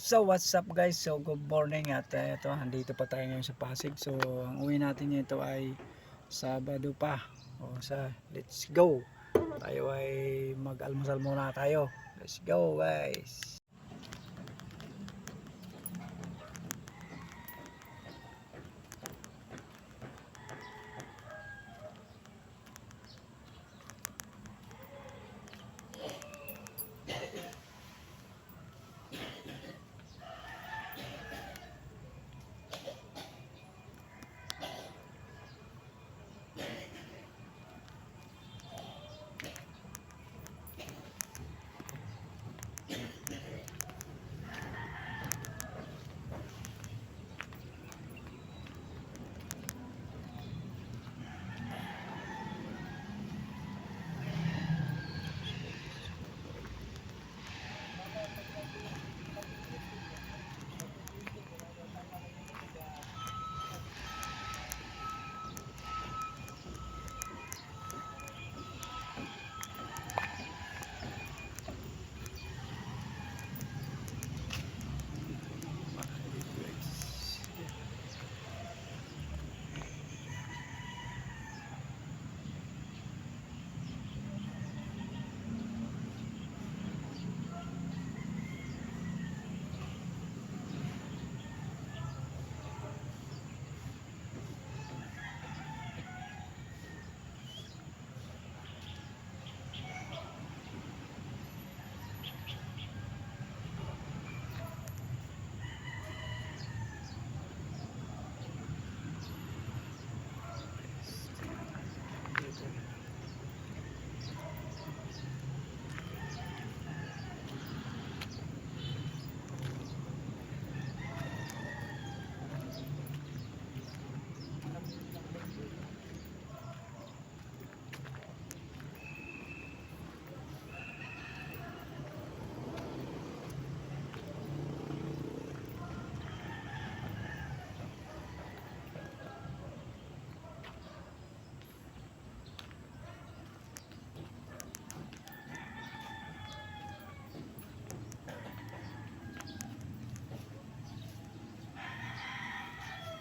So what's up guys? So good morning at uh, ito, andito pa tayo ngayon sa Pasig. So ang uwi natin ngayon ito ay Sabado pa. O sa let's go. Tayo ay mag-almusal muna tayo. Let's go guys.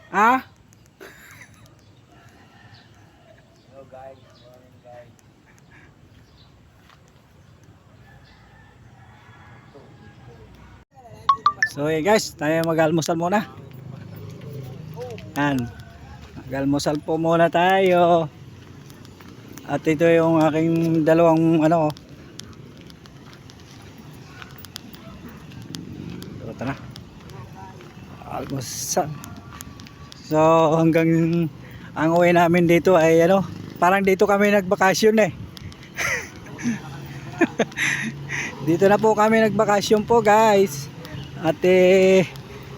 Ah? Hello guys, morning guys. So hey guys, tayo mag-almusal muna. Yan. Mag-almusal po muna tayo. At ito yung aking dalawang ano. So tara. Almusal. So hanggang ang uwi namin dito ay ano, parang dito kami nagbakasyon eh. dito na po kami nagbakasyon po guys. At eh,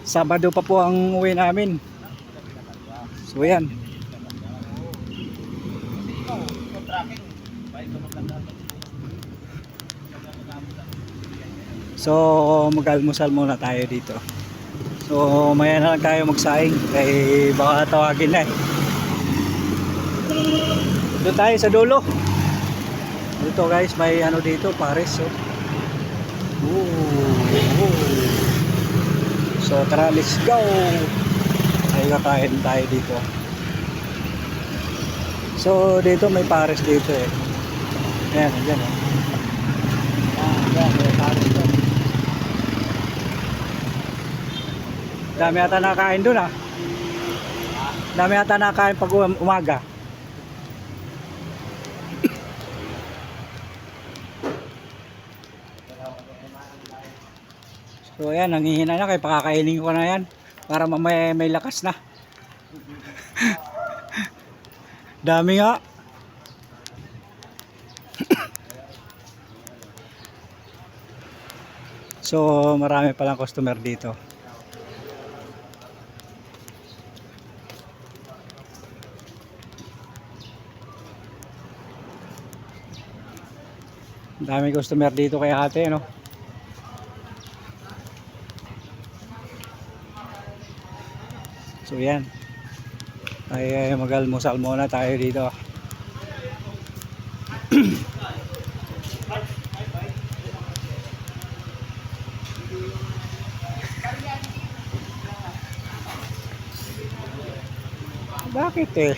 Sabado pa po ang uwi namin. So yan. So mag-almusal muna tayo dito. So maya na lang tayo magsaing kay baka tawagin na eh. Doon tayo sa dulo. Dito guys, may ano dito, Paris. So. Ooh, ooh. So tara, let's go. Ay kakain tayo dito. So dito may Paris dito eh. Ayan, ayan eh. Ah, ayan, may Paris to. Dami ata nakain doon ah. Dami ata nakain pag um- umaga. So ayan, nangihina na kay pakakainin ko na yan para mamaya may lakas na. Dami nga. so marami palang customer dito. Dami customer dito kay ate, no? So, yan. Ay, ay mag-almusal muna tayo dito. Bakit eh?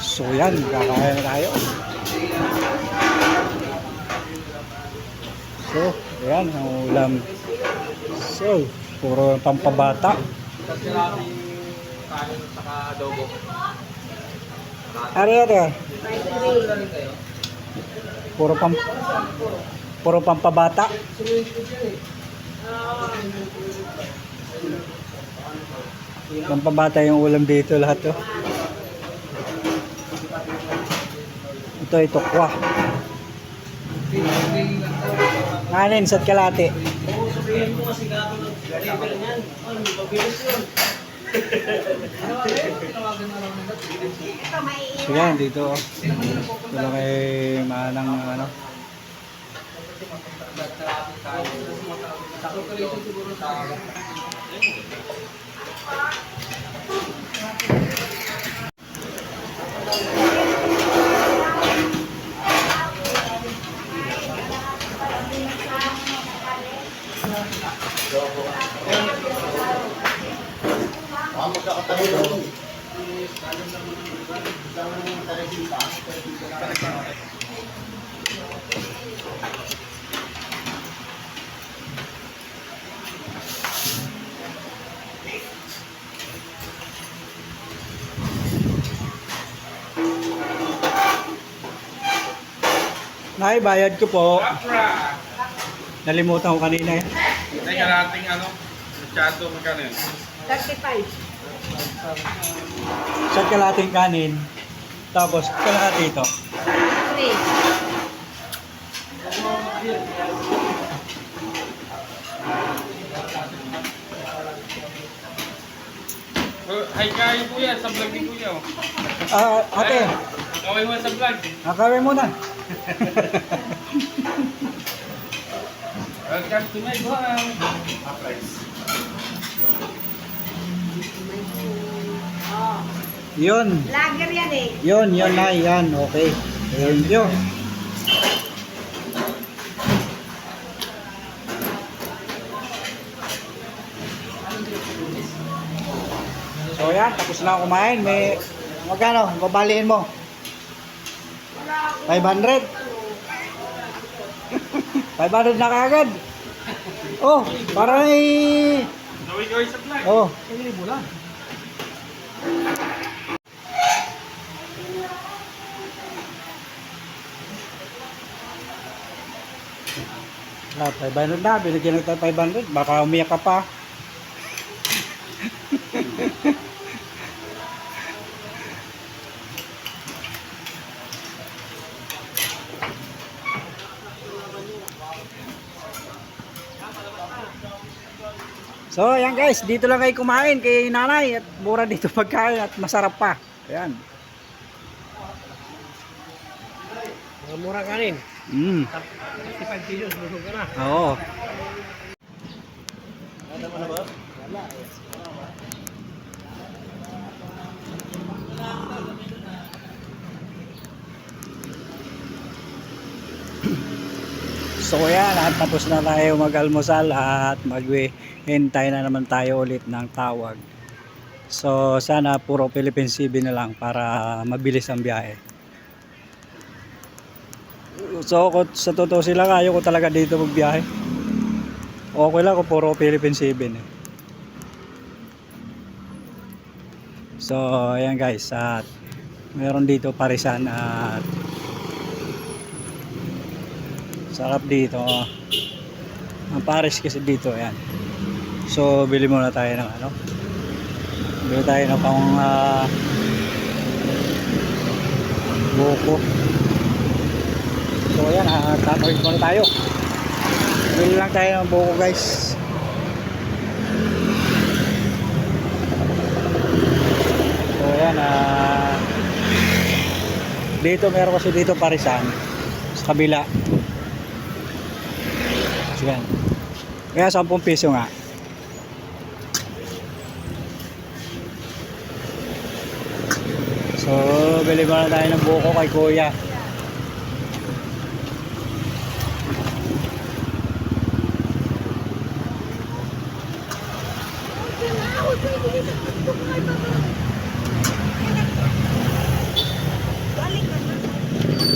So yan, kakain na tayo. So, yan ang ulam. So, puro pampabata. Yan eh? Puro pam Puro pampabata. Pampabata yung ulam dito lahat to. Ito ito kwa. Kanin sa kalate. So yan, dito. oh. Ito lang kay manang ano. Nay, bayad ko po. Nalimutan ko kanina eh. Teka nating ano, masyado magkano yun? 35. Sa kalating kanin. Tapos kalahati ito. 3. Oh, Hi kayo kuya, sa vlog ni kuya. oh. Ah, ate, Kaway mo sa vlog. nakawin mo na. Welcome to my vlog. Oh. Yun. Lager yan eh. Yun, yun na, yan. Okay. Thank you. So yan, tapos na ako kumain. May, magkano? Babaliin mo? 500? 500 na kagad. Oh, para ay... Gawin-gawin sa vlog. Oh. Na, 500 na. Binigyan ng 500. Baka umiyak ka pa. So, ayan guys, dito lang kayo kumain kay nanay at mura dito pagkain at masarap pa. Ayan. Mga mura kanin. Mm. 55 kilos, busog ka na. Oo. So yan, at tapos na tayo mag-almusal at maghihintay na naman tayo ulit ng tawag. So sana puro Philippine CB na lang para mabilis ang biyahe. So ako, sa totoo sila ayaw ko talaga dito magbiyahe. Okay lang kung puro Philippine CB na. So ayan guys, at meron dito parisan at sarap dito. Ang pares kasi dito, ayan. So bili muna tayo ng ano. Bili tayo ng pang uh, buko. So ayan, uh, tatawid muna tayo. Bili lang tayo ng buko guys. So ayan, ah dito meron kasi dito parisan sa kabila. So yan. Kaya 10 piso nga. So, bili muna tayo ng buko kay kuya.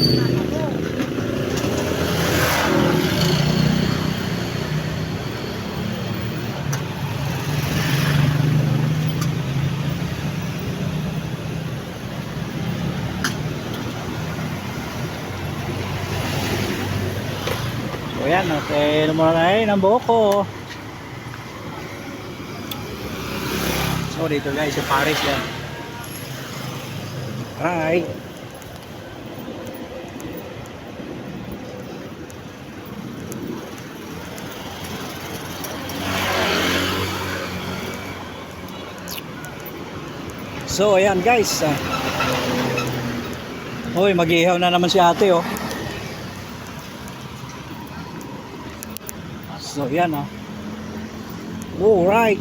So yan, at eh, lumula na yun ang buhok ko. So dito guys, sa Paris yan. Right. So ayan guys. Uy, mag-ihaw na naman si ate oh. So yan oh. Alright.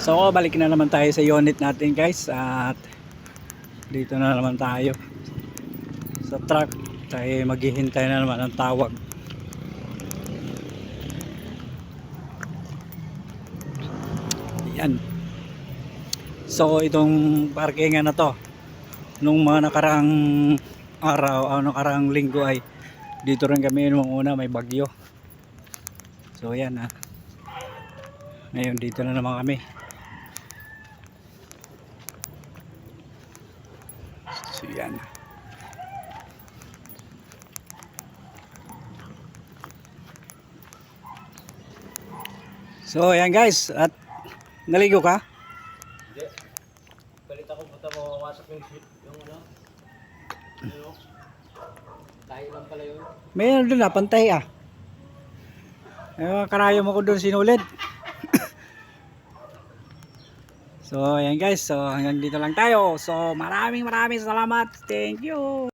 So balik na naman tayo sa unit natin guys at dito na naman tayo sa truck tayo maghihintay na naman ng tawag yan so itong parkingan na to nung mga nakaraang araw o nakaraang linggo ay dito rin kami nung una may bagyo. So yan ah. Ngayon dito na naman kami. So yan so yan guys at naligo ka? Palit ako punta mo wasak yung shit. Yung ano? Doon na, pantay ah. Ayun, karayom ako doon sinulid. so, ayan guys. So, hanggang dito lang tayo. So, maraming maraming salamat. Thank you.